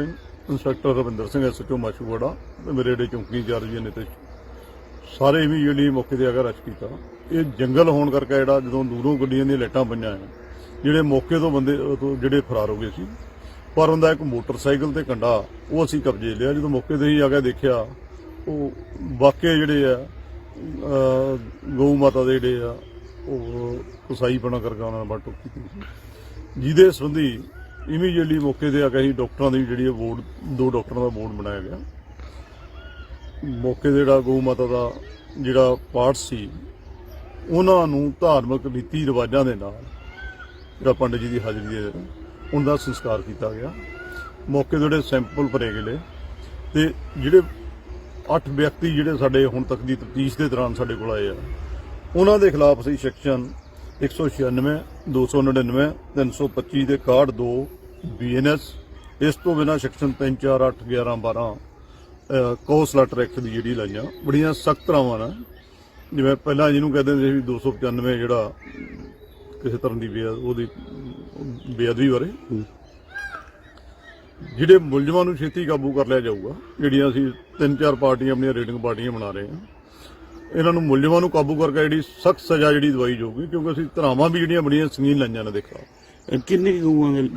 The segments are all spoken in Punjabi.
ਸਿੰਘ, ਇੰਸਪੈਕਟਰ ਰਵਿੰਦਰ ਸਿੰਘ ਐਸਐਚਓ ਮਾਸ਼ੂਵਾੜਾ ਤੇ ਮੇਰੇ ਜਿਹੜੇ ਚੌਂਕੀ ਇੰਚਾਰਜ ਜੀ ਨੇ ਤੇ ਸਾਰੇ ਵੀ ਜਿਹੜੀ ਮੌਕੇ ਤੇ ਅਗਰ ਰਸ਼ ਕੀਤਾ। ਇਹ ਜੰਗਲ ਹੋਣ ਕਰਕੇ ਜਿਹੜਾ ਜਦੋਂ ਦੂਰੋਂ ਗੱਡੀਆਂ ਦੀਆਂ ਲਾਈਟਾਂ ਪਈਆਂ ਆ, ਜਿਹੜੇ ਮੌਕੇ ਤੋਂ ਬੰਦੇ ਜਿਹੜੇ ਫਰਾਰ ਹੋ ਗਏ ਸੀ, ਪਰ ਉਹਦਾ ਇੱਕ ਮੋਟਰਸਾਈਕਲ ਤੇ ਕੰਡਾ, ਉਹ ਅਸੀਂ ਕਬਜ਼ੇ ਲਿਆ। ਜਦੋਂ ਮੌਕੇ ਤੇ ਹੀ ਆ ਕੇ ਦੇਖਿਆ, ਉਹ ਵਾਕਿਆ ਜਿਹੜੇ ਆ ਗਊ ਮਾਤਾ ਦੇ ਜਿਹੜੇ ਆ, ਉਹ ਕਸਾਈ ਬਣਾ ਕਰਕੇ ਉਹਨਾਂ ਨੇ ਬਾਟੋ ਕੀਤੀ ਜਿਹਦੇ ਸੰਬੰਧੀ ਇਮੀਡੀਏਟਲੀ ਮੌਕੇ ਤੇ ਆ ਕੇ ਅਸੀਂ ਡਾਕਟਰਾਂ ਦੀ ਜਿਹੜੀ ਬੋਰਡ, ਦੋ ਡਾਕਟਰਾਂ ਦਾ ਬੋਰਡ ਬਣਾਇਆ ਗਿਆ। ਮੌਕੇ ਤੇ ਜਿਹੜਾ ਗਊ ਮਾਤਾ ਦਾ ਜਿਹੜਾ ਪਾਠ ਸੀ, ਉਹਨਾਂ ਨੂੰ ਧਾਰਮਿਕ ਰੀਤੀ ਰਿਵਾਜਾਂ ਦੇ ਨਾਲ ਜਿਹੜਾ ਪੰਡਿਤ ਜੀ ਦੀ ਹਾਜ਼ਰੀ ਦੇ ਉਹਨਾਂ ਦਾ ਸੰਸਕਾਰ ਕੀਤਾ ਗਿਆ। ਮੌਕੇ ਤੇ ਜਿਹੜੇ ਸੈਂਪਲ ਭਰੇ ਗਏ ਤੇ ਜਿਹੜੇ ਅੱਠ ਵਿਅਕਤੀ ਜਿਹੜੇ ਸਾਡੇ ਹੁਣ ਤੱਕ ਦੀ ਤਫਤੀਸ਼ ਦੇ ਦੌਰਾਨ ਸਾਡੇ ਕੋਲ ਆਏ ਆ, ਉਹਨਾਂ ਦੇ ਖਿਲਾਫ ਅਸੀਂ ਸੈਕਸ਼ਨ 196 299 325 ਦੇ ਕਾਰਡ 2 ਬੀਐਨਐਸ ਇਸ ਤੋਂ ਬਿਨਾਂ ਸੈਕਸ਼ਨ 3 4 8 11 12 ਕੋਸਲਟਰ ਐਕਟ ਦੀ ਜਿਹੜੀ ਲਾਈਆਂ ਬੜੀਆਂ ਸਖਤ ਤਰ੍ਹਾਂ ਨਾਲ ਜਿਵੇਂ ਪਹਿਲਾਂ ਜਿਹਨੂੰ ਕਹਿੰਦੇ ਹੁੰਦੇ ਸੀ ਵੀ 295 ਜਿਹੜਾ ਕਿਸੇ ਤਰ੍ਹਾਂ ਦੀ ਬੇਅ- ਉਹਦੀ ਬੇਅਦਬੀ ਬਾਰੇ। ਜਿਹੜੇ ਮੁਲਜ਼ਮਾਂ ਨੂੰ ਛੇਤੀ ਕਾਬੂ ਕਰ ਲਿਆ ਜਾਊਗਾ ਜਿਹੜੀਆਂ ਅਸੀਂ ਤਿੰਨ ਚਾਰ ਪਾਰਟੀਆਂ ਆਪਣੀਆਂ ਰੇਡਿੰਗ ਪਾਰਟੀਆਂ ਬਣਾ ਰਹੇ ਹਾਂ ਇਹਨਾਂ ਨੂੰ ਮੁਲਜ਼ਮਾਂ ਨੂੰ ਕਾਬੂ ਕਰਕੇ ਜਿਹੜੀ ਸਖਤ ਸਜ਼ਾ ਜਿਹੜੀ ਦਵਾਈ ਜਾਊਗੀ ਕਿਉਂਕਿ ਅਸੀਂ ਧਰਾਵਾਂ ਵੀ ਜਿਹੜੀਆਂ ਬੜੀਆਂ ਸੰਗੀਨ ਲਾਈਆਂ ਨੇ ਦੇਖਾ। ਕਿੰਨੇ ਕੁ ਗਊਆਂ ਦੇ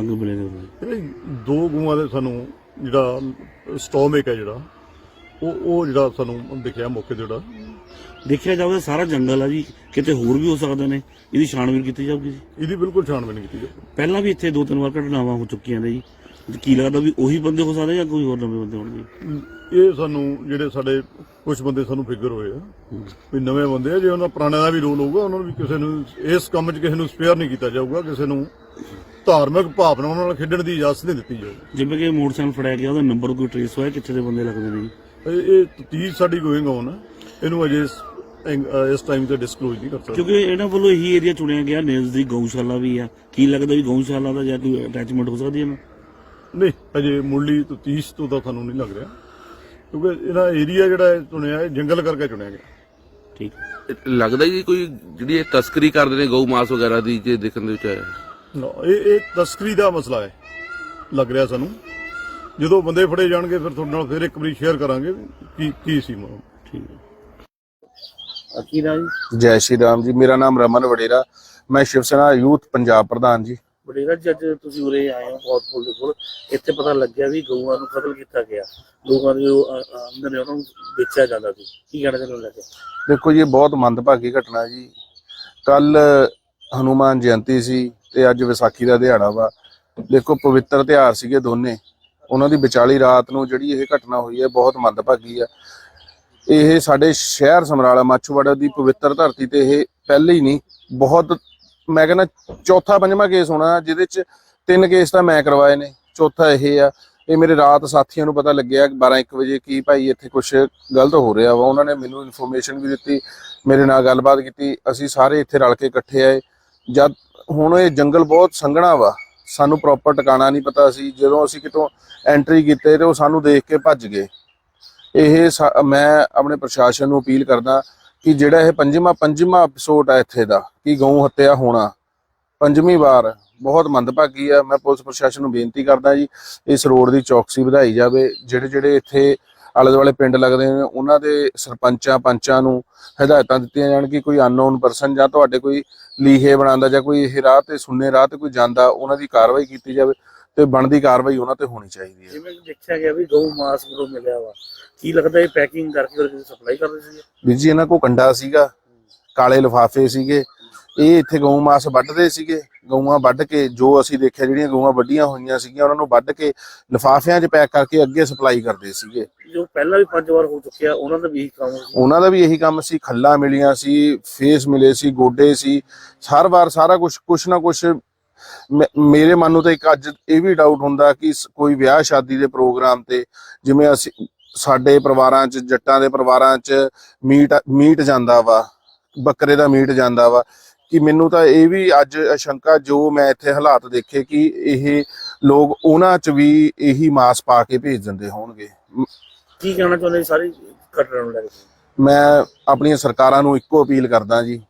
ਅੱਗ- ਬਲੇ ਦੇ ਦੋ ਗੂਆਂ ਦੇ ਸਾਨੂੰ ਜਿਹੜਾ ਸਟੋਮਿਕ ਹੈ ਜਿਹੜਾ ਉਹ ਉਹ ਜਿਹੜਾ ਸਾਨੂੰ ਦਿਖਿਆ ਮੌਕੇ ਤੇ ਜਿਹੜਾ। ਦੇਖਿਆ ਜਾਵੇ ਸਾਰਾ ਜੰਗਲ ਆ ਜੀ ਕਿਤੇ ਹੋਰ ਵੀ ਹੋ ਸਕਦੇ ਨੇ ਇਹਦੀ ਛਾਣਬੀਨ ਕੀਤੀ ਜਾਊਗੀ ਜੀ। ਇਹਦੀ ਬਿਲਕੁਲ ਛਾਣਬੀਨ ਕੀਤੀ ਜਾਊਗੀ। ਪਹਿਲਾਂ ਵੀ ਇੱਥੇ ਦੋ ਤਿੰਨ ਵਾਰ ਘਟਨਾਵਾਂ ਹੋ ਚੁੱਕੀਆਂ ਨੇ ਜੀ। ਕੀ ਲੱਗਦਾ ਵੀ ਉਹੀ ਬੰਦੇ ਹੋ ਸਕਦੇ ਜਾਂ ਕੋਈ ਹੋਰ ਨਵੇਂ ਬੰਦੇ ਹੋਣਗੇ? ਇਹ ਸਾਨੂੰ ਜਿਹੜੇ ਸਾਡੇ ਕੁਝ ਬੰਦੇ ਸਾਨੂੰ ਫਿਗਰ ਹੋਏ ਆ ਵੀ ਨਵੇਂ ਬੰਦੇ ਆ ਜੇ ਉਹਨਾਂ ਪੁਰਾਣਿਆਂ ਦਾ ਵੀ ਰੋਲ ਹੋਊਗਾ ਉਹਨਾਂ ਨੂੰ ਵੀ ਕਿਸੇ ਨੂੰ ਇਸ ਕੰਮ 'ਚ ਕਿਸੇ ਨੂੰ ਸਪੇਅਰ ਨਹੀਂ ਕੀਤਾ ਜਾਊਗਾ ਕਿਸੇ ਨੂੰ ਧਾਰਮਿਕ ਭਾਵਨਾਵਾਂ ਨਾਲ ਖੇਡਣ ਦੀ ਇਜਾਜ਼ਤ ਨਹੀਂ ਦਿੱਤੀ ਜਾਊਗੀ। ਜਿਵੇਂ ਕਿ ਮੋਟਰਸਾਈਕਲ ਫੜਿਆ ਗਿਆ ਉਹਦਾ ਨੰਬਰ ਕੋਈ ਟ੍ਰੇਸ ਹੋਇਆ ਕਿੱਥੇ ਦੇ ਬੰਦੇ ਲੱਗਦੇ ਨੇ ਇਹ ਤਫਤੀਸ਼ ਸਾਡੀ ਗੋਇੰਗ ਔਨ ਹੈ ਇਹਨੂੰ ਅਜੇ ਇਸ ਟਾਈਮ ਤੇ ਡਿਸਕਲੋਜ਼ ਨਹੀਂ ਕਰ ਸਕਦੇ। ਕਿਉਂਕਿ ਇਹਨਾਂ ਵੱਲੋਂ ਇਹੀ ਏਰੀਆ ਚੁਣਿਆ ਗਿਆ ਨੇਜ਼ ਦੀ ਗਊਸ਼ਾਲਾ ਵੀ ਆ ਕੀ ਲੱਗਦਾ ਵੀ ਗਊਸ਼ਾਲਾ ਦਾ ਜਾਂ ਕੋਈ ਅਟੈਚਮੈਂਟ ਹੋ ਸਕਦੀ ਹੈ ਨਾ? ਨਹੀਂ ਅਜੇ ਮੁੱਢਲੀ ਤਫਤੀਸ਼ ਤੋਂ ਤਾਂ ਤੁਹਾਨੂੰ ਨਹੀਂ ਲੱਗ ਰਿਹਾ। ਕਿਉਂਕਿ ਇਹਦਾ ਏਰੀਆ ਜਿਹੜਾ ਚੁਣਿਆ ਇਹ ਜੰਗਲ ਕਰਕੇ ਚੁਣਿਆ ਗਿਆ। ਠੀਕ। ਲੱਗਦਾ ਜੀ ਕੋਈ ਜਿਹੜੀ ਇਹ ਤਸਕਰੀ ਕਰਦੇ ਨੇ ਗਊ ਮਾਸ ਵਗੈਰਾ ਦੀ ਜੇ ਦੇਖਣ ਦੇ ਵਿੱਚ ਆਇਆ। ਨਾ, ਇਹ ਇਹ ਤਸਕਰੀ ਦਾ ਮਸਲਾ ਹੈ ਲੱਗ ਰਿਹਾ ਸਾਨੂੰ। ਜਦੋਂ ਬੰਦੇ ਫੜੇ ਜਾਣਗੇ ਫਿਰ ਤੁਹਾਡੇ ਨਾਲ ਫਿਰ ਇੱਕ ਵਾਰੀ ਸ਼ੇਅਰ ਕਰਾਂਗੇ ਵੀ ਕੀ ਕੀ ਸੀ ਮਾਮਲਾ ਠੀਕ। ਹੈ ਅਕੀਰਾ ਜੀ। ਜੈ ਸ਼੍ਰੀ ਰਾਮ ਜੀ ਮੇਰਾ ਨਾਮ ਰਮਨ ਵਡੇਰਾ ਮੈਂ ਸ਼ਿਵ ਸੈਨਾ ਯੂਥ ਪੰਜਾਬ ਪ੍ਰਧਾਨ ਜੀ। ਬੜੇਗਾ ਜੀ ਅੱਜ ਤੁਸੀਂ ਉਰੇ ਆਏ ਹੋ ਬਹੁਤ ਫੁੱਲ ਦੇ ਕੋਲ ਇੱਥੇ ਪਤਾ ਲੱਗਿਆ ਵੀ ਗਊਆਂ ਨੂੰ ਕਤਲ ਕੀਤਾ ਗਿਆ। ਗਊਆਂ ਦੇ ਜੋ ਅੰਦਰ ਨੇ ਉਹਨਾਂ ਨੂੰ ਵੇਚਿਆ ਜਾਂਦਾ ਸੀ। ਕੀ ਕਹਿਣਾ ਚਾਹੁੰਦੇ ਲੱਗੇ ਦੇਖੋ ਜੀ, ਇਹ ਬਹੁਤ ਮੰਦਭਾਗੀ ਘਟਨਾ ਜੀ। ਕੱਲ ਹਨੂਮਾਨ ਜਯੰਤੀ ਸੀ ਤੇ ਅੱਜ ਵਿਸਾਖੀ ਦਾ ਦਿਹਾੜਾ ਵਾ। ਦੇਖੋ, ਪਵਿੱਤਰ ਤਿਉਹਾਰ ਸੀਗੇ ਦੋਨੇ। ਉਹਨਾਂ ਦੀ ਵਿਚਾਲੀ ਰਾਤ ਨੂੰ ਜਿਹੜੀ ਇਹ ਘਟਨਾ ਹੋਈ ਹੈ, ਬਹੁਤ ਮੰਦਭਾਗੀ ਆ। ਇਹ ਸਾਡੇ ਸ਼ਹਿਰ ਸਮਰਾਲਾ, ਮਾਛੂਵਾੜਾ ਦੀ ਪਵਿੱਤਰ ਧਰਤੀ ਤੇ ਇਹ ਪਹਿਲੇ ਹੀ ਨਹੀਂ, ਬਹੁਤ ਮੈਂ ਕਹਿੰਦਾ ਚੌਥਾ ਪੰਜਵਾਂ ਕੇਸ ਹੋਣਾ, ਜਿਹਦੇ ਚ ਤਿੰਨ ਕੇਸ ਤਾਂ ਮੈਂ ਕਰਵਾਏ ਨੇ, ਚੌਥਾ ਇਹ ਆ। ਇਹ ਮੇਰੇ ਰਾਤ ਸਾਥੀਆਂ ਨੂੰ ਪਤਾ ਲੱਗਿਆ 12 1 ਵਜੇ ਕੀ ਭਾਈ ਇੱਥੇ ਕੁਝ ਗਲਤ ਹੋ ਰਿਹਾ ਵਾ। ਉਹਨਾਂ ਨੇ ਮੈਨੂੰ ਇਨਫੋਰਮੇਸ਼ਨ ਵੀ ਦਿੱਤੀ, ਮੇਰੇ ਨਾਲ ਗੱਲਬਾਤ ਕੀਤੀ, ਅਸੀਂ ਸਾਰੇ ਇੱਥੇ ਰਲ ਕੇ ਇਕੱਠੇ ਆਏ। ਜਦ ਹੁਣ ਇਹ ਜੰਗਲ ਬਹੁਤ ਸੰਘਣਾ ਵਾ, ਸਾਨੂੰ ਪ੍ਰੋਪਰ ਟਿਕਾਣਾ ਨਹੀਂ ਪਤਾ ਸੀ। ਜਦੋਂ ਅਸੀਂ ਕਿਤੋਂ ਐਂਟਰੀ ਕੀਤੇ ਤੇ ਉਹ ਸਾਨੂੰ ਦੇਖ ਕੇ ਭੱਜ ਗਏ। ਇਹ ਸਾ- ਮੈਂ ਆਪਣੇ ਪ੍ਰਸ਼ਾਸਨ ਨੂੰ ਅਪੀਲ ਕਰਦਾ ਕਿ ਜਿਹੜਾ ਇਹ ਪੰਜਵਾਂ ਪੰਜਵਾਂ ਐਪੀਸੋਡ ਹੈ ਇੱਥੇ ਦਾ, ਕਿ ਗਊ ਹੱਤਿਆ ਹੋਣਾ। ਪੰਜਵੀਂ ਵਾਰ, ਬਹੁਤ ਮੰਦਭਾਗੀ ਆ। ਮੈਂ ਪੁਲਿਸ ਪ੍ਰਸ਼ਾਸਨ ਨੂੰ ਬੇਨਤੀ ਕਰਦਾ ਜੀ, ਇਸ ਰੋਡ ਦੀ ਚੌਕਸੀ ਵਧਾਈ ਜਾਵੇ। ਜਿਹੜੇ ਜਿਹੜੇ ਇੱਥੇ ਆਲੇ ਦੁਆਲੇ ਪਿੰਡ ਲੱਗਦੇ ਨੇ, ਉਹਨਾਂ ਦੇ ਸਰਪੰਚਾਂ ਪੰਚਾਂ ਨੂੰ ਹਦਾਇਤਾਂ ਦਿੱਤੀਆਂ ਜਾਣ ਕਿ ਕੋਈ ਅਨਨੋਨ ਪਰਸਨ ਜਾਂ ਤੁਹਾਡੇ ਕੋਈ ਲੀਹੇ ਬਣਾਉਂਦਾ ਜਾਂ ਕੋਈ ਇਹ ਰਾਹ ਤੇ ਸੁੰਨੇ ਰਾਹ ਤੇ ਕੋਈ ਜਾਂਦਾ, ਉਹਨਾਂ ਦੀ ਕਾਰਵਾਈ ਕੀਤੀ ਜਾਵੇ। ਤੇ ਬਣਦੀ ਕਾਰਵਾਈ ਉਹਨਾਂ ਤੇ ਹੋਣੀ ਚਾਹੀਦੀ ਹੈ। ਜਿਵੇਂ ਦੇਖਿਆ ਗਿਆ ਵੀ ਗਊ ਮਾਸ ਕੋਲੋਂ ਮਿਲਿਆ ਵਾ। ਕੀ ਲੱਗਦਾ ਇਹ ਪੈਕਿੰਗ ਕਰਕੇ ਉਹ ਸਪਲਾਈ ਕਰਦੇ ਸੀ ਵੀਰ ਜੀ ਇਹਨਾਂ ਕੋ ਕੰਡਾ ਸੀਗਾ ਕਾਲੇ ਲਿਫਾਫੇ ਸੀਗੇ। ਇਹ ਇੱਥੇ ਗਊ ਮਾਸ ਵੱਢਦੇ ਸੀਗੇ। ਗਊਆਂ ਵੱਢ ਕੇ ਜੋ ਅਸੀਂ ਦੇਖਿਆ ਜਿਹੜੀਆਂ ਗਊਆਂ ਵੱਡੀਆਂ ਹੋਈਆਂ ਸੀਗੀਆਂ ਉਹਨਾਂ ਨੂੰ ਵੱਢ ਕੇ ਲਿਫਾਫਿਆਂ 'ਚ ਪੈਕ ਕਰਕੇ ਅੱਗੇ ਸਪਲਾਈ ਕਰਦੇ ਸੀਗੇ। ਜੋ ਪਹਿਲਾਂ ਵੀ ਪੰਜ ਵਾਰ ਹੋ ਚੁੱਕਿਆ ਉਹਨਾਂ ਦਾ ਵੀ ਇਹੀ ਕੰਮ ਸੀ। ਉਹਨਾਂ ਦਾ ਵੀ ਇਹੀ ਕੰਮ ਸੀ। ਖੱਲਾਂ ਮਿਲੀਆਂ ਸੀ ਫੇਸ ਮਿਲੇ ਸੀ ਗੋਡੇ ਸੀ। ਹਰ ਵਾਰ ਸਾਰਾ ਕੁਝ ਕੁਛ ਨਾ ਕੁਛ ਮੇਰੇ ਮਨ ਨੂੰ ਤਾਂ ਇੱਕ ਅੱਜ ਇਹ ਵੀ ਡਾਊਟ ਹੁੰਦਾ ਕਿ ਕੋਈ ਵਿਆਹ ਸ਼ਾਦੀ ਦੇ ਪ੍ਰੋਗਰਾਮ ਤੇ ਜਿਵੇਂ ਅਸੀਂ ਸਾਡੇ ਪਰਿਵਾਰਾਂ 'ਚ ਜੱਟਾਂ ਦੇ ਪਰਿਵਾਰਾਂ 'ਚ ਮੀਟ ਮੀਟ ਜਾਂਦਾ ਵਾ ਬੱਕਰੇ ਦਾ ਮੀਟ ਜਾਂਦਾ ਵਾ ਕਿ ਮੈਨੂੰ ਤਾਂ ਇਹ ਵੀ ਅੱਜ ਅਸ਼ੰਕਾ ਜੋ ਮੈਂ ਇੱਥੇ ਹਾਲਾਤ ਦੇਖੇ ਕਿ ਇਹ ਲੋਕ ਉਹਨਾਂ 'ਚ ਵੀ ਇਹੀ ਮਾਸ ਪਾ ਕੇ ਭੇਜ ਦਿੰਦੇ ਹੋਣਗੇ। ਕੀ ਕਹਿਣਾ ਚਾਹੁੰਦੇ ਸਾਰੀ ਘਟਨਾ ਨੂੰ ਲੈ ਕੇ। ਮੈਂ ਆਪਣੀਆਂ ਸਰਕਾਰਾਂ ਨੂੰ ਇੱਕੋ ਅਪੀਲ ਕਰਦਾ ਜੀ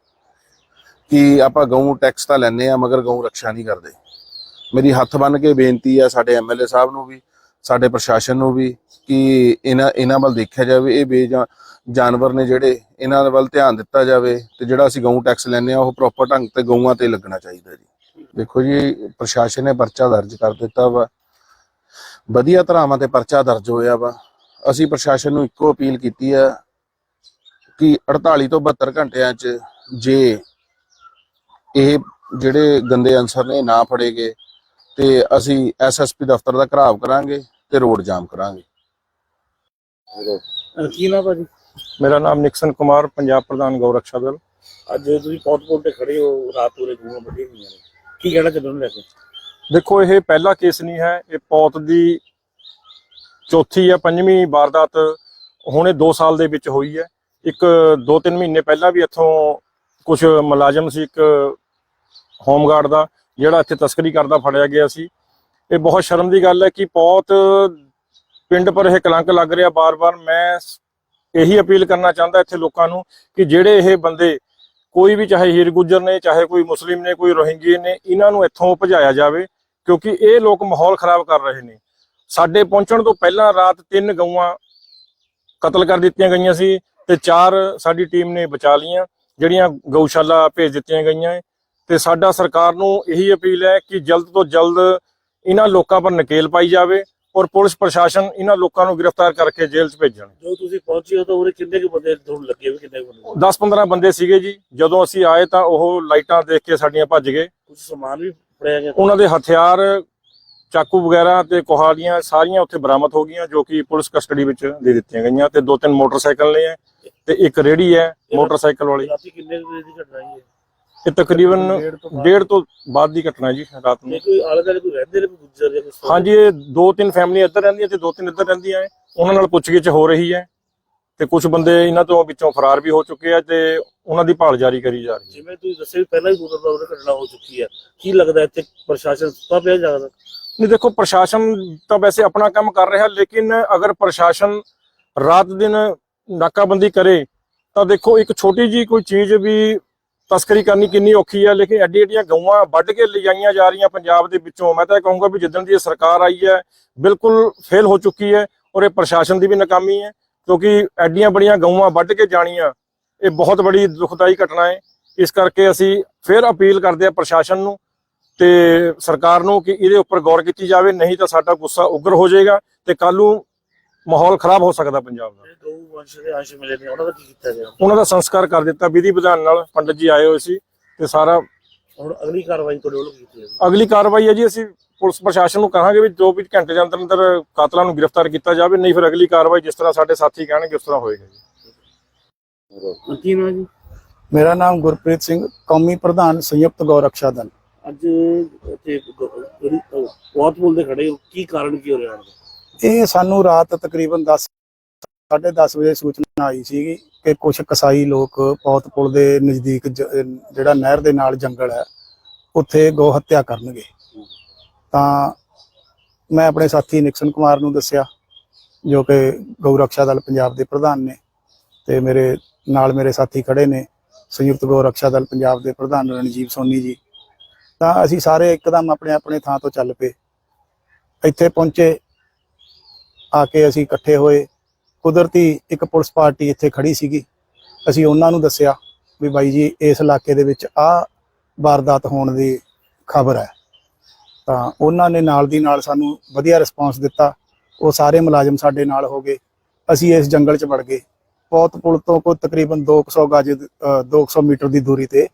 ਕਿ ਆਪਾਂ ਗਊ ਟੈਕਸ ਤਾਂ ਲੈਨੇ ਆ ਮਗਰ ਗਊ ਰੱਖਿਆ ਨਹੀਂ ਕਰਦੇ। ਮੇਰੀ ਹੱਥ ਬੰਨ ਕੇ ਬੇਨਤੀ ਆ ਸਾਡੇ ਐਮਐਲਏ ਸਾਹਿਬ ਨੂੰ ਵੀ, ਸਾਡੇ ਪ੍ਰਸ਼ਾਸਨ ਨੂੰ ਵੀ, ਕਿ ਇਹਨਾਂ ਇਹਨਾਂ ਵੱਲ ਦੇਖਿਆ ਜਾਵੇ, ਇਹ ਬੇਜ ਜਾਨਵਰ ਨੇ ਜਿਹੜੇ ਇਹਨਾਂ ਵੱਲ ਧਿਆਨ ਦਿੱਤਾ ਜਾਵੇ ਤੇ ਜਿਹੜਾ ਅਸੀਂ ਗਊ ਟੈਕਸ ਲੈਂਦੇ ਆ ਉਹ ਪ੍ਰੋਪਰ ਢੰਗ ਤੇ ਗਊਆਂ ਤੇ ਲੱਗਣਾ ਚਾਹੀਦਾ ਜੀ। ਦੇਖੋ ਜੀ, ਪ੍ਰਸ਼ਾਸਨ ਨੇ ਪਰਚਾ ਦਰਜ ਕਰ ਦਿੱਤਾ ਵਾ। ਵਧੀਆ ਧਰਾਵਾਂ ਤੇ ਪਰਚਾ ਦਰਜ ਹੋਇਆ ਵਾ। ਅਸੀਂ ਪ੍ਰਸ਼ਾਸਨ ਨੂੰ ਇੱਕੋ ਅਪੀਲ ਕੀਤੀ ਆ ਕਿ 48 ਤੋਂ 72 ਘੰਟਿਆਂ 'ਚ ਜੇ ਇਹ ਜਿਹੜੇ ਗੰਦੇ ਅਨਸਰ ਨੇ ਨਾ ਫੜੇਗੇ ਤੇ ਅਸੀਂ ਐਸਐਸਪੀ ਦਫ਼ਤਰ ਦਾ ਘਰਾਵ ਕਰਾਂਗੇ ਤੇ ਰੋਡ ਜਾਮ ਕਰਾਂਗੇ। ਕੀ ਭਾਜੀ? ਮੇਰਾ ਨਾਮ ਨਿਕਸਨ ਕੁਮਾਰ ਪੰਜਾਬ ਪ੍ਰਧਾਨ ਗਊ ਰਕਸ਼ਾ ਦਲ। ਅੱਜ ਤੁਸੀਂ ਪੌਟ ਪੌਟ ਤੇ ਖੜੇ ਹੋ ਰਾਤ ਪੂਰੇ ਗਊਆਂ ਵੱਢੀਆਂ ਹੋਈਆਂ ਨੇ। ਕੀ ਕਹਿਣਾ ਚਾਹੁੰਦੇ ਹੋ ਲੈ ਕੇ? ਦੇਖੋ ਇਹ ਪਹਿਲਾ ਕੇਸ ਨਹੀਂ ਹੈ। ਇਹ ਪੌਤ ਦੀ ਚੌਥੀ ਜਾਂ ਪੰਜਵੀਂ ਵਾਰਦਾਤ ਹੁਣੇ 2 ਸਾਲ ਦੇ ਵਿੱਚ ਹੋਈ ਹੈ। ਇੱਕ 2-3 ਮਹੀਨੇ ਪਹਿਲਾਂ ਵੀ ਇੱਥੋਂ ਕੁਝ ਮੁਲਾਜ਼ਮ ਸੀ ਇੱਕ ਹੋਮਗਾਰਡ ਦਾ, ਜਿਹੜਾ ਇੱਥੇ ਤਸਕਰੀ ਕਰਦਾ ਫੜਿਆ ਗਿਆ ਸੀ। ਇਹ ਬਹੁਤ ਸ਼ਰਮ ਦੀ ਗੱਲ ਹੈ ਕਿ ਬਹੁਤ ਪਿੰਡ ਪਰ ਇਹ ਕਲੰਕ ਲੱਗ ਰਿਹਾ ਬਾਰ-ਬਾਰ। ਮੈਂ ਇਹੀ ਅਪੀਲ ਕਰਨਾ ਚਾਹੁੰਦਾ ਇੱਥੇ ਲੋਕਾਂ ਨੂੰ ਕਿ ਜਿਹੜੇ ਇਹ ਬੰਦੇ, ਕੋਈ ਵੀ ਚਾਹੇ ਹੀਰ ਗੁੱਜਰ ਨੇ, ਚਾਹੇ ਕੋਈ ਮੁਸਲਿਮ ਨੇ, ਕੋਈ ਰੋਹਿੰਗੀ ਨੇ, ਇਹਨਾਂ ਨੂੰ ਇੱਥੋਂ ਭਜਾਇਆ ਜਾਵੇ, ਕਿਉਂਕਿ ਇਹ ਲੋਕ ਮਾਹੌਲ ਖਰਾਬ ਕਰ ਰਹੇ ਨੇ। ਸਾਡੇ ਪਹੁੰਚਣ ਤੋਂ ਪਹਿਲਾਂ ਰਾਤ ਤਿੰਨ ਗਊਆਂ ਕਤਲ ਕਰ ਦਿੱਤੀਆਂ ਗਈਆਂ ਸੀ ਤੇ ਚਾਰ ਸਾਡੀ ਟੀਮ ਨੇ ਬਚਾ ਲਈਆਂ। ਜਿਹੜੀਆਂ ਗਊਸ਼ਾਲਾ ਭੇਜ ਦਿੱਤੀਆਂ ਗਈਆਂ ਹੈ। ਤੇ ਸਾਡਾ ਸਰਕਾਰ ਨੂੰ ਇਹੀ ਅਪੀਲ ਹੈ ਕਿ ਜਲਦ ਤੋਂ ਜਲਦ ਇਹਨਾਂ ਲੋਕਾਂ ਪਰ ਨਕੇਲ ਪਾਈ ਜਾਵੇ ਔਰ ਪੁਲਿਸ ਪ੍ਰਸ਼ਾਸਨ ਇਹਨਾਂ ਲੋਕਾਂ ਨੂੰ ਗ੍ਰਿਫਤਾਰ ਕਰਕੇ ਜੇਲ੍ਹ 'ਚ ਭੇਜਣ। ਜੋ ਤੁਸੀਂ ਪਹੁੰਚੇ ਹੋ ਤਾਂ ਉਹਦੇ ਕਿੰਨੇ ਕੁ ਬੰਦੇ ਤੁਹਾਨੂੰ ਲੱਗੇ ਵੀ ਕਿੰਨੇ ਕੁ ਬੰਦੇ? 10-15 ਬੰਦੇ ਸੀਗੇ ਜੀ। ਜਦੋਂ ਅਸੀਂ ਆਏ ਤਾਂ ਉਹ ਲਾਈਟਾਂ ਦੇਖ ਕੇ ਸਾਡੀਆਂ ਭੱਜ ਗਏ। ਕੁਝ ਸਮਾਨ ਵੀ ਫੜਿਆ ਗਿਆ? ਉਹਨਾਂ ਦੇ ਹਥਿਆਰ ਚਾਕੂ ਵਗੈਰਾ ਤੇ ਕੁਹਾੜੀਆਂ ਸਾਰੀਆਂ ਉੱਥੇ ਬਰਾਮਦ ਹੋ ਗਈਆਂ ਜੋ ਕਿ ਪੁਲਿਸ ਕਸਟਡੀ ਵਿੱਚ ਦੇ ਦਿੱਤੀਆਂ ਗਈਆਂ ਤੇ ਦੋ ਤਿੰਨ ਮੋਟਰਸਾਈਕਲ ਨੇ। ਤੇ ਇੱਕ ਰੇੜੀ ਹੈ ਮੋਟਰਸਾਈਕਲ ਵਾਲੀ। ਰਾਤੀ ਕਿੰਨੇ ਕੁ ਵਜੇ ਦੀ ਘਟਨਾ ਹੈ ਇਹ? ਤਕਰੀਬਨ ਡੇਢ ਤੋਂ ਬਾਅਦ। ਦੀ ਘਟਨਾ ਜੀ ਰਾਤ ਨੂੰ। ਕੋਈ ਆਲੇ ਦੁਆਲੇ ਕੋਈ ਰਹਿੰਦੇ ਨੇ ਕੋਈ ਗੁੱਜਰ ਜਾਂ ਕੋਈ ਹਾਂਜੀ ਇਹ ਦੋ ਤਿੰਨ ਫੈਮਲੀ ਇੱਧਰ ਰਹਿੰਦੀਆਂ ਤੇ ਦੋ ਤਿੰਨ ਇੱਧਰ ਰਹਿੰਦੀਆਂ ਹੈ ਉਹਨਾਂ ਨਾਲ ਪੁੱਛਗਿੱਛ ਹੋ ਰਹੀ ਹੈ ਤੇ ਕੁਝ ਬੰਦੇ ਇਹਨਾਂ ਤੋਂ ਵਿੱਚੋਂ ਫਰਾਰ ਵੀ ਹੋ ਚੁੱਕੇ ਆ ਤੇ ਉਹਨਾਂ ਦੀ ਭਾਲ ਜਾਰੀ ਕਰੀ ਜਾ ਰਹੀ ਹੈ। ਜਿਵੇਂ ਤੁਸੀਂ ਦੱਸਿਆ ਵੀ ਪਹਿਲਾਂ ਹੀ ਦੋ ਤਿੰਨ ਵਾਰ ਘਟਨਾ ਹੋ ਚੁੱਕੀ ਹੈ ਕੀ ਲੱਗਦਾ ਇੱਥੇ ਪ੍ਰਸ਼ਾਸਨ ਸੁੱਤਾ ਪਿਆ ਜ਼ਿਆਦਾ? ਨਹੀਂ ਦੇਖੋ ਪ੍ਰਸ਼ਾਸਨ ਤਾਂ ਵੈਸੇ ਆਪਣਾ ਕੰਮ ਕਰ ਰਿਹਾ ਲੇਕਿਨ ਅਗਰ ਪ੍ਰਸ਼ਾਸਨ ਰਾਤ ਦਿਨ ਨਾਕਾਬੰਦੀ ਕਰੇ, ਤਾਂ ਦੇਖੋ ਇੱਕ ਛੋਟੀ ਜੀ ਕੋਈ ਚੀਜ਼ ਵੀ ਤਸਕਰੀ ਕਰਨੀ ਕਿੰਨੀ ਔਖੀ ਹੈ ਲੇਕਿਨ ਐਡੀ ਐਡੀਆਂ ਗਊਆਂ ਵੱਢ ਕੇ ਲਿਜਾਈਆਂ ਜਾ ਰਹੀਆਂ ਪੰਜਾਬ ਦੇ ਵਿੱਚੋਂ। ਮੈਂ ਤਾਂ ਇਹ ਕਹੂੰਗਾ ਵੀ ਜਿੱਦਣ ਦੀ ਇਹ ਸਰਕਾਰ ਆਈ ਹੈ, ਬਿਲਕੁਲ ਫੇਲ ਹੋ ਚੁੱਕੀ ਹੈ ਔਰ ਇਹ ਪ੍ਰਸ਼ਾਸਨ ਦੀ ਵੀ ਨਾਕਾਮੀ ਹੈ, ਕਿਉਂਕਿ ਐਡੀਆਂ ਬੜੀਆਂ ਗਊਆਂ ਵੱਢ ਕੇ ਜਾਣੀਆਂ, ਇਹ ਬਹੁਤ ਬੜੀ ਦੁਖਦਾਈ ਘਟਨਾ ਹੈ। ਇਸ ਕਰਕੇ ਅਸੀਂ ਫਿਰ ਅਪੀਲ ਕਰਦੇ ਹਾਂ ਪ੍ਰਸ਼ਾਸਨ ਨੂੰ ਤੇ ਸਰਕਾਰ ਨੂੰ ਕਿ ਇਹਦੇ ਉੱਪਰ ਗੌਰ ਕੀਤੀ ਜਾਵੇ, ਨਹੀਂ ਤਾਂ ਸਾਡਾ ਗੁੱਸਾ ਉਗਰ ਹੋ ਜਾਏਗਾ ਤੇ ਕੱਲ ਨੂੰ ਮਾਹੌਲ ਖਰਾਬ ਹੋ ਸਕਦਾ ਪੰਜਾਬ ਦਾ। ਗਊ ਵੰਸ਼ ਦੇ ਅੰਸ਼ ਮਿਲੇ ਨੇ ਉਹਨਾਂ ਦਾ ਕੀ ਕੀਤਾ ਗਿਆ? ਉਹਨਾਂ ਦਾ ਸੰਸਕਾਰ ਕਰ ਦਿੱਤਾ ਵਿਧੀ ਵਿਧਾਨ ਨਾਲ ਪੰਡਤ ਜੀ ਆਏ ਹੋਏ ਸੀ ਤੇ ਸਾਰਾ ਹੁਣ ਅਗਲੀ ਕਾਰਵਾਈ ਤੁਹਾਡੇ ਵੱਲੋਂ ਕੀਤੀ ਜਾਵੇਗੀ? ਅਗਲੀ ਕਾਰਵਾਈ ਹੈ ਜੀ ਅਸੀਂ ਪੁਲਿਸ ਪ੍ਰਸ਼ਾਸਨ ਨੂੰ ਕਹਾਂਗੇ ਵੀ ਜੋ ਵੀ ਘੰਟੇ ਦੇ ਅੰਦਰ ਅੰਦਰ ਕਾਤਲਾਂ ਨੂੰ ਗ੍ਰਿਫਤਾਰ ਕੀਤਾ ਜਾਵੇ ਨਹੀਂ ਫਿਰ ਅਗਲੀ ਕਾਰਵਾਈ ਜਿਸ ਤਰ੍ਹਾਂ ਸਾਡੇ ਸਾਥੀ ਕਹਿਣਗੇ ਉਸ ਤਰ੍ਹਾਂ ਹੋਏਗਾ ਜੀ। ਕੀ ਨਾ ਜੀ? ਮੇਰਾ ਨਾਮ ਗੁਰਪ੍ਰੀਤ ਸਿੰਘ ਕੌਮੀ ਪ੍ਰਧਾਨ ਸੰਯੁਕਤ ਗੌ ਰਕਸ਼ਾ ਦਲ। ਅੱਜ ਇੱਥੇ ਗ- ਜਿਹੜੀ ਬਹੁਤ ਪੁੱਲ ਦੇ ਖੜੇ ਹੋ ਕੀ ਕਾਰਨ ਕੀ ਹੋ ਰਿਹਾ? ਹੈ ਇਹ ਸਾਨੂੰ ਰਾਤ ਤਕਰੀਬਨ 10 10:30 ਵਜੇ ਸੂਚਨਾ ਆਈ ਸੀਗੀ ਕਿ ਕੁਝ ਕਸਾਈ ਲੋਕ ਪੌਤ ਪੁਲ ਦੇ ਨਜ਼ਦੀਕ ਜ- ਜਿਹੜਾ ਨਹਿਰ ਦੇ ਨਾਲ ਜੰਗਲ ਹੈ, ਉੱਥੇ ਗੋ ਹੱਤਿਆ ਕਰਨਗੇ। ਤਾਂ ਮੈਂ ਆਪਣੇ ਸਾਥੀ ਨਿਕਸਨ ਕੁਮਾਰ ਨੂੰ ਦੱਸਿਆ, ਜੋ ਕਿ ਗਊ ਰਕਸ਼ਾ ਦਲ ਪੰਜਾਬ ਦੇ ਪ੍ਰਧਾਨ ਨੇ ਤੇ ਮੇਰੇ ਨਾਲ ਮੇਰੇ ਸਾਥੀ ਖੜੇ ਨੇ, ਸੰਯੁਕਤ ਗਊ ਰਕਸ਼ਾ ਦਲ ਪੰਜਾਬ ਦੇ ਪ੍ਰਧਾਨ ਰਣਜੀਤ ਸੋਨੀ ਜੀ। ਤਾਂ ਅਸੀਂ ਸਾਰੇ ਇੱਕਦਮ ਆਪਣੇ ਆਪਣੇ ਥਾਂ ਤੋਂ ਚੱਲ ਪਏ। ਇੱਥੇ ਪਹੁੰਚੇ ਆ ਕੇ ਅਸੀਂ ਇਕੱਠੇ ਹੋਏ। ਕੁਦਰਤੀ ਇੱਕ ਪੁਲਿਸ ਪਾਰਟੀ ਇੱਥੇ ਖੜੀ ਸੀਗੀ। ਅਸੀਂ ਉਹਨਾਂ ਨੂੰ ਦੱਸਿਆ ਵੀ ਬਾਈ ਜੀ ਇਸ ਇਲਾਕੇ ਦੇ ਵਿੱਚ ਆ ਵਾਰਦਾਤ ਹੋਣ ਦੀ ਖਬਰ ਹੈ। ਤਾਂ ਉਹਨਾਂ ਨੇ ਨਾਲ ਦੀ ਨਾਲ ਸਾਨੂੰ ਵਧੀਆ ਰਿਸਪਾਂਸ ਦਿੱਤਾ। ਉਹ ਸਾਰੇ ਮੁਲਾਜ਼ਮ ਸਾਡੇ ਨਾਲ ਹੋ ਗਏ। ਅਸੀਂ ਇਸ ਜੰਗਲ 'ਚ ਵੜ ਗਏ। ਪੌਤ ਪੁਲ ਤੋਂ ਕੋਈ ਤਕਰੀਬਨ 200 ਗਜ ਅ, 200 ਮੀਟਰ ਦੀ ਦੂਰੀ ਤੇ।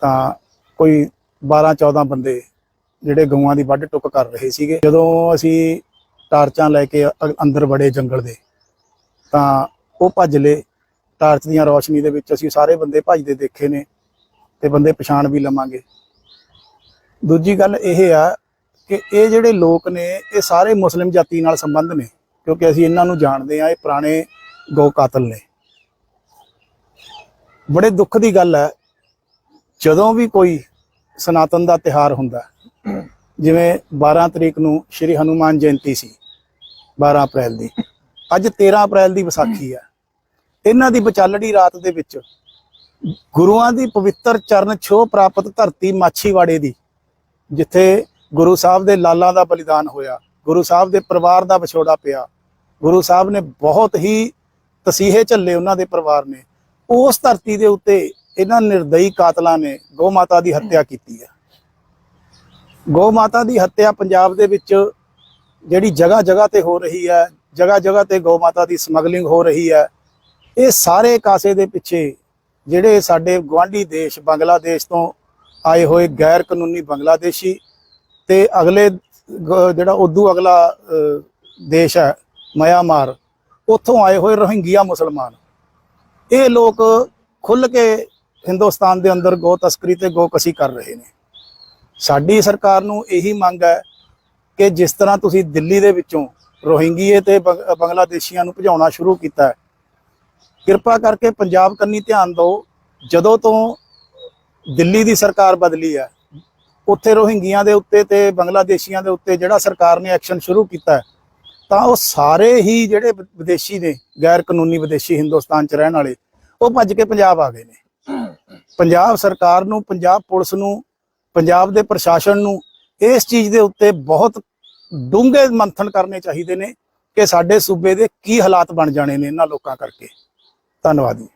ਤਾਂ ਕੋਈ 12 14 ਬੰਦੇ ਜਿਹੜੇ ਗਊਆਂ ਦੀ ਵੱਢ ਟੁੱਕ ਕਰ ਰਹੇ ਸੀਗੇ। ਜਦੋਂ ਅਸੀਂ ਟਾਰਚਾਂ ਲੈ ਕੇ ਅ- ਅੰਦਰ ਵੜੇ ਜੰਗਲ ਦੇ। ਤਾਂ ਉਹ ਭੱਜ ਲਏ। ਟਾਰਚ ਦੀਆਂ ਰੌਸ਼ਨੀ ਦੇ ਵਿੱਚ ਅਸੀਂ ਸਾਰੇ ਬੰਦੇ ਭੱਜਦੇ ਦੇਖੇ ਨੇ ਤੇ ਬੰਦੇ ਪਛਾਣ ਵੀ ਲਵਾਂਗੇ। ਦੂਜੀ ਗੱਲ ਇਹ ਆ ਕਿ ਇਹ ਜਿਹੜੇ ਲੋਕ ਨੇ ਇਹ ਸਾਰੇ ਮੁਸਲਿਮ ਜਾਤੀ ਨਾਲ ਸੰਬੰਧ ਨੇ ਕਿਉਂਕਿ ਅਸੀਂ ਇਹਨਾਂ ਨੂੰ ਜਾਣਦੇ ਆ ਇਹ ਪੁਰਾਣੇ ਗੋ ਕਾਤਲ ਨੇ। ਬੜੇ ਦੁੱਖ ਦੀ ਗੱਲ ਹੈ ਜਦੋਂ ਵੀ ਕੋਈ ਸਨਾਤਨ ਦਾ ਤਿਹਾਰ ਹੁੰਦਾ ਹੈ, ਜਿਵੇਂ 12 ਤਰੀਕ ਨੂੰ ਸ਼੍ਰੀ ਹਨੂਮਾਨ ਜਯੰਤੀ ਸੀ 12 ਅਪ੍ਰੈਲ ਦੀ। ਅੱਜ 13 ਅਪ੍ਰੈਲ ਦੀ ਵਿਸਾਖੀ ਹੈ ਇਹਨਾਂ ਦੀ ਵਿਚਾਲੜੀ ਰਾਤ ਦੇ ਵਿੱਚ ਗੁਰੂਆਂ ਦੀ ਪਵਿੱਤਰ ਚਰਨ ਛੋਹ ਪ੍ਰਾਪਤ ਧਰਤੀ ਮਾਛੀਵਾੜੇ ਦੀ, ਜਿੱਥੇ ਗੁਰੂ ਸਾਹਿਬ ਦੇ ਲਾਲਾਂ ਦਾ ਬਲੀਦਾਨ ਹੋਇਆ, ਗੁਰੂ ਸਾਹਿਬ ਦੇ ਪਰਿਵਾਰ ਦਾ ਵਿਛੋੜਾ ਪਿਆ। ਗੁਰੂ ਸਾਹਿਬ ਨੇ ਬਹੁਤ ਹੀ ਤਸੀਹੇ ਝੱਲੇ ਉਹਨਾਂ ਦੇ ਪਰਿਵਾਰ ਨੇ। ਉਸ ਧਰਤੀ ਦੇ ਉੱਤੇ ਇਹਨਾਂ ਨਿਰਦਈ ਕਾਤਲਾਂ ਨੇ ਗਊ ਮਾਤਾ ਦੀ ਹੱਤਿਆ ਕੀਤੀ ਹੈ ਗਊ ਮਾਤਾ ਦੀ ਹੱਤਿਆ ਪੰਜਾਬ ਦੇ ਵਿੱਚ ਜਿਹੜੀ ਜਗ੍ਹਾ ਜਗ੍ਹਾ ਤੇ ਹੋ ਰਹੀ ਹੈ ਜਗ੍ਹਾ ਜਗ੍ਹਾ ਤੇ ਗਊ ਮਾਤਾ ਦੀ ਸਮਗਲਿੰਗ ਹੋ ਰਹੀ ਹੈ, ਇਹ ਸਾਰੇ ਕਾਸੇ ਦੇ ਪਿੱਛੇ ਜਿਹੜੇ ਸਾਡੇ ਗਵਾਂਢੀ ਦੇਸ਼ ਬੰਗਲਾਦੇਸ਼ ਤੋਂ ਆਏ ਹੋਏ ਗੈਰ ਕਾਨੂੰਨੀ ਬੰਗਲਾਦੇਸ਼ੀ ਤੇ ਅਗਲੇ ਗ- ਜਿਹੜਾ ਉਦੋਂ ਅਗਲਾ ਦੇਸ਼ ਹੈ, ਮਿਆਂਮਾਰ, ਉੱਥੋਂ ਆਏ ਹੋਏ ਰੋਹਿੰਗੀਆ ਮੁਸਲਮਾਨ। ਇਹ ਲੋਕ ਖੁੱਲ ਕੇ ਹਿੰਦੁਸਤਾਨ ਦੇ ਅੰਦਰ ਗੋ ਤਸਕਰੀ ਤੇ ਗੋ ਕਸੀ ਕਰ ਰਹੇ ਨੇ। ਸਾਡੀ ਸਰਕਾਰ ਨੂੰ ਇਹੀ ਮੰਗ ਹੈ ਕਿ ਜਿਸ ਤਰ੍ਹਾਂ ਤੁਸੀਂ ਦਿੱਲੀ ਦੇ ਵਿੱਚੋਂ ਰੋਹਿੰਗੀਏ ਤੇ ਬੰਗ- ਬੰਗਲਾਦੇਸ਼ੀਆਂ ਨੂੰ ਭਜਾਉਣਾ ਸ਼ੁਰੂ ਕੀਤਾ ਹੈ ਕਿਰਪਾ ਕਰਕੇ ਪੰਜਾਬ ਕੰਨੀ ਧਿਆਨ ਦਿਓ ਜਦੋਂ ਤੋਂ ਦਿੱਲੀ ਦੀ ਸਰਕਾਰ ਬਦਲੀ ਹੈ ਉੱਥੇ ਰੋਹਿੰਗੀਆਂ ਦੇ ਉੱਤੇ ਤੇ ਬੰਗਲਾਦੇਸ਼ੀਆਂ ਦੇ ਉੱਤੇ ਜਿਹੜਾ ਸਰਕਾਰ ਨੇ ਐਕਸ਼ਨ ਸ਼ੁਰੂ ਕੀਤਾ ਹੈ, ਤਾਂ ਉਹ ਸਾਰੇ ਹੀ ਜਿਹੜੇ ਵਿਦੇਸ਼ੀ ਨੇ ਗੈਰ ਕਾਨੂੰਨੀ ਵਿਦੇਸ਼ੀ ਹਿੰਦੁਸਤਾਨ 'ਚ ਰਹਿਣ ਵਾਲੇ ਉਹ ਭੱਜ ਕੇ ਪੰਜਾਬ ਆ ਗਏ ਨੇ। ਪੰਜਾਬ ਸਰਕਾਰ ਨੂੰ ਪੰਜਾਬ ਪੁਲਿਸ ਨੂੰ ਪੰਜਾਬ ਦੇ ਪ੍ਰਸ਼ਾਸਨ ਨੂੰ ਇਸ ਚੀਜ਼ ਦੇ ਉੱਤੇ ਬਹੁਤ ਡੂੰਘੇ ਮੰਥਨ ਕਰਨੇ ਚਾਹੀਦੇ ਨੇ ਕਿ ਸਾਡੇ ਸੂਬੇ ਦੇ ਕੀ ਹਾਲਾਤ ਬਣ ਜਾਣੇ ਨੇ ਇਹਨਾਂ ਲੋਕਾਂ ਕਰਕੇ। ਧੰਨਵਾਦ ਜੀ।